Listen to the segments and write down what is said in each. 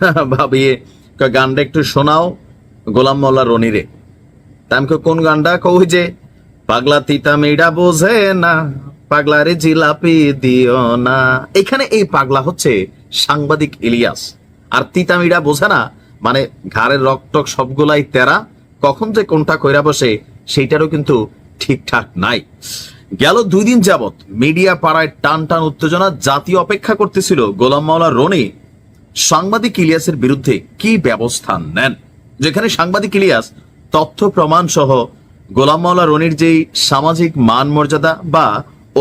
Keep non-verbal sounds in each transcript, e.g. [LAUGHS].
[LAUGHS] ভাবিয়ে গানটা একটু শোনাও, গোলাম মোল্লা রনিরে তা আমি কোন গানটা? কই যে, পাগলা তিতা মেয়েরা বোঝে না, পাগলারে জিলাপি দিও না। এখানে এই পাগলা হচ্ছে সাংবাদিক ইলিয়াস। আর তিতামিরা বোঝে না মানে ঘাড়ের রক্তক সবগুলাই তেরা, কখন যে কোনটা কইরা বসে, সেইটারও কিন্তু ঠিকঠাক নাই। গেল দুই দিন যাবত মিডিয়া পাড়ায় টান টান উত্তেজনা জাতীয় অপেক্ষা করতেছিল গোলাম মাওলা রনি। সাংবাদিক ইলিয়াসের বিরুদ্ধে কি ব্যবস্থা নেন? যেখানে সাংবাদিক ইলিয়াস তথ্য প্রমাণ সহ গোলাম মাওলা রনির যেই সামাজিক মান মর্যাদা বা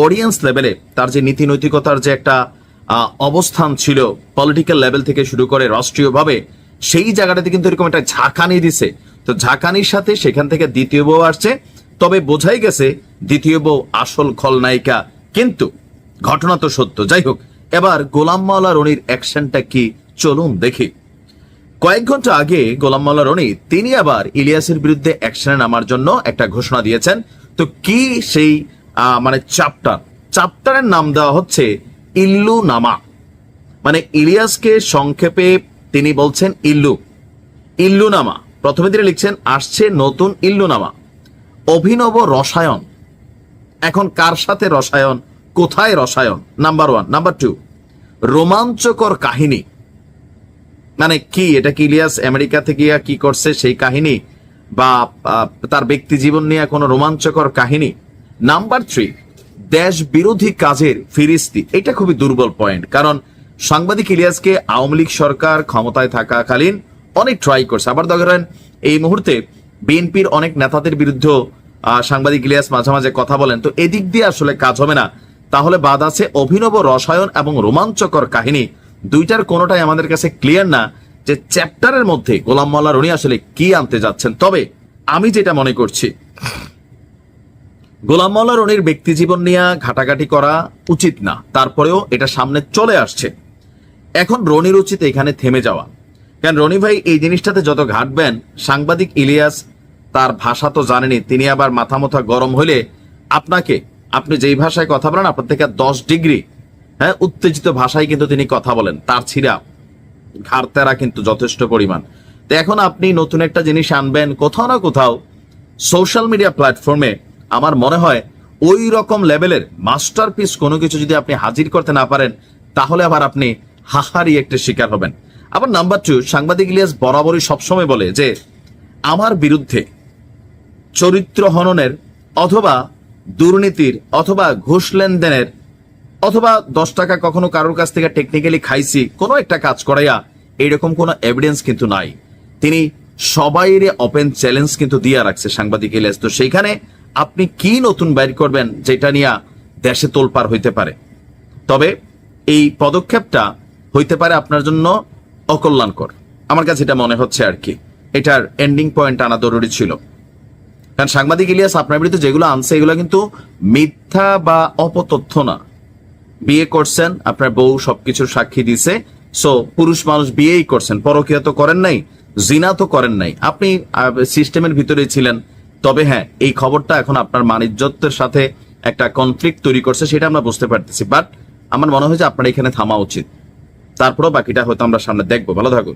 অডিয়েন্স লেভেলে তার যে নীতি নৈতিকতার যে একটা অবস্থান ছিল পলিটিক্যাল লেভেল থেকে শুরু করে রাষ্ট্রীয়ভাবে, সেই জায়গাটাতে কিন্তু এরকম একটা ঝাঁকানি দিছে। তো ঝাঁকানির সাথে সেখান থেকে দ্বিতীয় বউ আসছে। তবে বোঝাই গেছে দ্বিতীয় বউ আসল খলনায়িকা। কিন্তু ঘটনা তো সত্য। যাই হোক, এবার গোলাম মাওলা রনির অ্যাকশনটা কি চলুন দেখি। কয়েক ঘণ্টা আগে গোলাম মাওলা রনি তিনি আবার ইলিয়াসের বিরুদ্ধে অ্যাকশনে নামার জন্য একটা ঘোষণা দিয়েছেন। তো কি সেই মানে চ্যাপ্টার চ্যাপ্টারের নাম দেওয়া হচ্ছে ইল্লু নামা। মানে ইলিয়াসকে সংক্ষেপে তিনি বলছেন ইল্লু। ইল্লু নামা। প্রথমে তিনি লিখছেন, আসছে নতুন ইল্লু নামা। অভিনব রসায়ন। এখন কার সাথে রসায়ন? কোথায় রসায়ন? Number one. নাম্বার টু, রোমাঞ্চকর কাহিনী। মানে কি, এটা কি ইলিয়াস আমেরিকা থেকে কি করছে সেই কাহিনী? বা তার ব্যক্তি জীবন নিয়ে কোনো রোমাঞ্চকর কাহিনী? নাম্বার থ্রি দেশ বিরোধী কাজের ফিরিস্তি। এটা খুবই দুর্বল পয়েন্ট কারণ সাংবাদিক ইলিয়াসকে আওয়ামী লীগ সরকার ক্ষমতায় থাকাকালীন অনেক ট্রাই করছে। আবার ধরেন, এই মুহূর্তে বিএনপির অনেক নেতাদের বিরুদ্ধেও সাংবাদিক ইলিয়াস মাঝে মাঝে কথা বলেন। তো এদিক দিয়ে আসলে কাজ হবে না। তাহলে বাদ আছে অভিনব রসায়ন এবং রোমাঞ্চকর কাহিনী। দুইটার কোনোটাই আমাদের কাছে ক্লিয়ার না যে চ্যাপ্টারের মধ্যে গোলাম মোল্লা রনি আসলে কি আনতে যাচ্ছেন। তবে আমি যেটা মনে করছি, গোলাম মোল্লা রনির ব্যক্তি জীবন নিয়ে ঘাটাঘাটি করা উচিত না। তারপরেও এটা সামনে চলে আসছে। এখন রনির উচিত এখানে থেমে যাওয়া। কারণ রনি ভাই এই জিনিসটাতে যত ঘাটবেন, সাংবাদিক ইলিয়াস তার ভাষা তো জানেনি, তিনি আবার মাথা মাথা গরম হলে আপনাকে, আপনি যেই ভাষায় কথা বলেন, আপনার থেকে দশ ডিগ্রি হ্যাঁ উত্তেজিত ভাষায় কিন্তু তিনি কথা বলেন। তার ছিঁড়া ঘাড়তেরা কিন্তু যথেষ্ট পরিমাণ। তো এখন আপনি নতুন একটা জিনিস আনবেন কোথাও না কোথাও সোশ্যাল মিডিয়া প্ল্যাটফর্মে আমার মনে হয় ওই রকম লেভেলের মাস্টারপিস কোনো কিছু যদি আপনি হাজির করতে না পারেন, তাহলে আবার আপনি হাহারি একটা শিকার হবেন। আবার নাম্বার টু সাংবাদিক ইলিয়াস বরাবরই সবসময় বলে যে, আমার বিরুদ্ধে চরিত্র হননের অথবা দুর্নীতির অথবা ঘুষ লেনদেনের অথবা দশ টাকা কখনো কারোর কাছ থেকে টেকনিক্যালি খাইছি, কোনো একটা কাজ করাইয়া এইরকম কোনো এভিডেন্স কিন্তু নাই। তিনি সবাইরে ওপেন চ্যালেঞ্জ কিন্তু দিয়ে রাখছে সাংবাদিক ইলিয়াস তো সেইখানে আপনি কি নতুন বাইর করবেন যেটা নিয়ে দেশে তোলপার হইতে পারে? তবে এই পদক্ষেপটা হইতে পারে আপনার জন্য অকল্যাণকর। আমার কাছে এটা মনে হচ্ছে আর কি। এটার এন্ডিং পয়েন্ট আনা জরুরি ছিল। কারণ সাংবাদিক ইলিয়াস আপনার বিরুদ্ধে যেগুলো আনছে, এগুলো কিন্তু মিথ্যা বা অপতথ্য না। বিয়ে করছেন, আপনার বউ সবকিছুর সাক্ষী দিছে। সো পুরুষ মানুষ বিয়েই করছেন, পরকিয়া তো করেন নাই, জিনা তো করেন নাই। আপনি সিস্টেমের ভিতরেই ছিলেন। তবে হ্যাঁ এই খবরটা এখন আপনার মানিজ্যত্বের সাথে একটা কনফ্লিক্ট তৈরি করছে, সেটা আমরা বুঝতে পারতেছি। বাট আমার মনে হয় যে আপনার এখানে থামা উচিত। তারপরেও বাকিটা হয়তো আমরা সামনে দেখব। ভালো থাকুন।